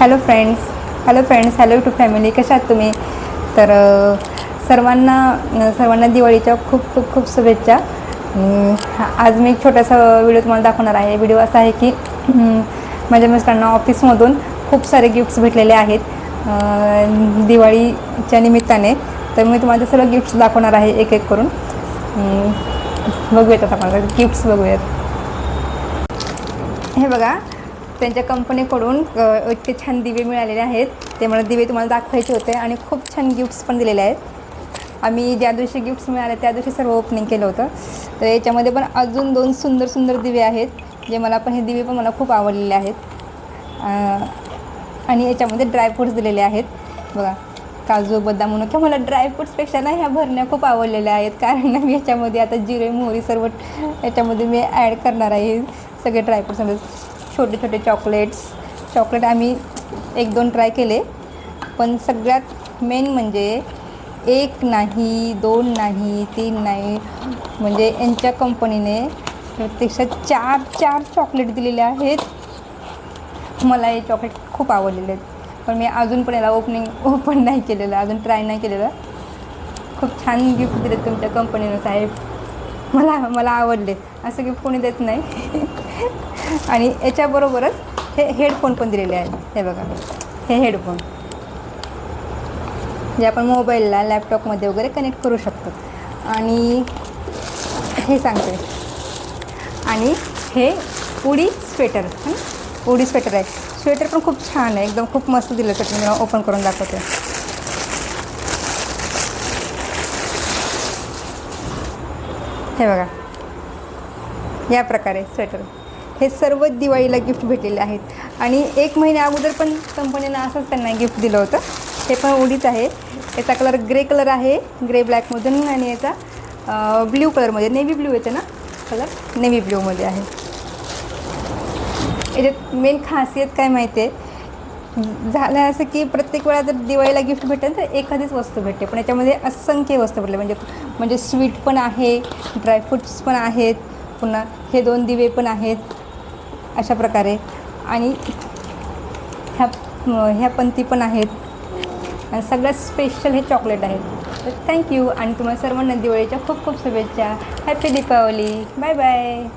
Hello friends hello friends hello to family कशा आहात तुम्ही? तर सर्वांना सर्वांना दिवाळीच्या खूप खूप खूप शुभेच्छा. आज मी एक छोटासा व्हिडिओ तुम्हाला दाखवणार आहे. व्हिडिओ असा आहे की माझ्या मिस्टरांना ऑफिसमधून खूप सारे गिफ्ट्स भेटलेले आहेत दिवाळीच्या निमित्ताने. तर मी तुम्हाला ते सर्व गिफ्ट्स दाखवणार आहे एक एक करून. बघूयात आता गिफ्ट्स बघूयात. हे बघा. त्यांच्या कंपनीकडून इतके छान दिवे मिळालेले आहेत. ते मला दिवे तुम्हाला दाखवायचे होते आणि खूप छान गिफ्ट्स पण दिलेले आहेत. आम्ही ज्या दिवशी गिफ्ट्स मिळाले त्या दिवशी सर्व ओपनिंग केलं होतं. तर याच्यामध्ये पण अजून दोन सुंदर सुंदर दिवे आहेत जे मला पण हे दिवे पण मला खूप आवडलेले आहेत. आणि याच्यामध्ये ड्रायफ्रूट्स दिलेले आहेत. बघा काजू बदाम म्हणून. किंवा मला ड्रायफ्रूट्सपेक्षा ना ह्या भरण्या खूप आवडलेल्या आहेत. कारण मी याच्यामध्ये आता जिरे मोहरी सर्व याच्यामध्ये मी ॲड करणार आहे. सगळे ड्रायफ्रूट्समध्ये छोटे छोटे चॉकलेट्स चॉकलेट आम्ही एक दोन ट्राय केले. पण सगळ्यात मेन म्हणजे एक नाही दोन नाही तीन नाही म्हणजे यांच्या कंपनीने प्रत्यक्षात चार चार चॉकलेट दिलेले आहेत. मला हे चॉकलेट खूप आवडलेले आहेत. पण मी अजून पण याला ओपनिंग ओपन नाही केलेलं अजून ट्राय नाही केलेलं. खूप छान गिफ्ट दिले तुमच्या कंपनीनं साहेब. मला मला आवडले. असं गिफ्ट कोणी देत नाही. आणि याच्याबरोबरच हे हेडफोन पण दिलेले आहेत. हे बघा. हे हेडफोन जे आपण मोबाईलला लॅपटॉपमध्ये वगैरे कनेक्ट करू शकतो. आणि हे सांगते. आणि हे उडी स्वेटर उडी स्वेटर आहे. स्वेटर पण खूप छान आहे. एकदम खूप मस्त दिलं तर मी ओपन करून दाखवते. हे बघा. या प्रकारे स्वेटर हे सर्व दिवाळीला गिफ्ट भेटलेले आहेत. आणि एक महिन्या अगोदर पण कंपनीनं असंच त्यांना गिफ्ट दिलं होतं. हे पण उडीच आहे. याचा कलर ग्रे कलर आहे. ग्रे ब्लॅकमधून आणि याचा ब्ल्यू कलरमध्ये नेव्ही ब्ल्यू येते ना? कलर नेव्ही ब्ल्यूमध्ये आहे. याच्यात मेन खासियत काय माहिती आहे झालं असं की प्रत्येक वेळा जर दिवाळीला गिफ्ट भेटेल तर एखादीच वस्तू भेटते. पण याच्यामध्ये असंख्य वस्तू भेटले. म्हणजे म्हणजे स्वीट पण आहे ड्रायफ्रूट्स पण आहेत पुन्हा हे दोन दिवे पण आहेत अशा प्रकारे. आणि ह्या ह्या पंती पण आहेत. आणि सगळ्यात स्पेशल हे चॉकलेट आहेत. तर थँक्यू आणि तुम्हाला सर्वांना दिवाळीच्या खूप खूप शुभेच्छा. Happy Deepavali bye bye